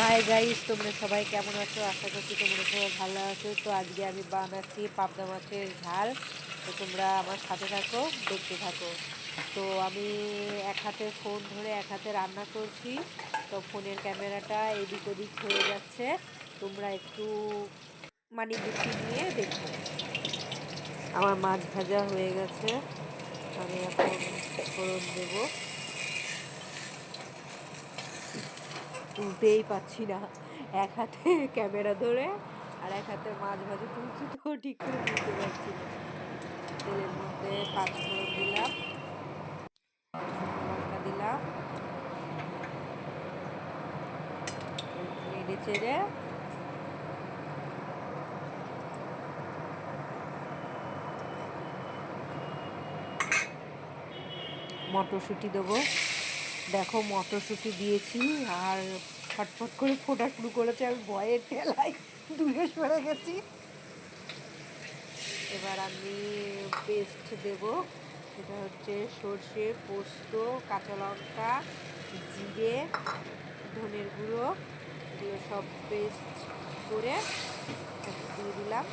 Hi guys তোমরা সবাই কেমন আছো? আশা করছি তোমরা সবাই ভালো আছো। তো আজকে আমি বানাচ্ছি পাবদা মাছের ঝাল। তো তোমরা আমার সাথে থাকো, দেখতে থাকো। তো আমি এক হাতে ফোন ধরে এক হাতে রান্না করছি। তো ফোনের ক্যামেরাটা এদিক ওদিক হয়ে যাচ্ছে। তোমরা একটু মানে বুঝি নিয়ে দেখো। আমার মাছ ভাজা হয়ে গেছে। আমি এখন ফোড়ন দেবো। তুলতেই পাচ্ছি না। এক হাতে ক্যামেরা ধরে আর এক হাতে মাছ ভাজা তুলছি তো ঠিক করে তুলতে পারছি না। তেলের মধ্যে পাঁচ ফোড়ন দিলাম। লঙ্কা দিলাম। নেড়ে চেড়ে। মটরশুঁটি দেবো। দেখো, মটরশুঁটি দিয়েছি আর ফটফট করে ফোটা শুরু করেছে। আমি ভয়ের ঠেলায় দূরে সরে গেছি। এবার আমি পেস্ট দেব। সেটা হচ্ছে সর্ষে পোস্ত, কাঁচা লঙ্কা, জিরে, ধনের গুঁড়ো এগুলো সব পেস্ট করে দিয়ে দিলাম।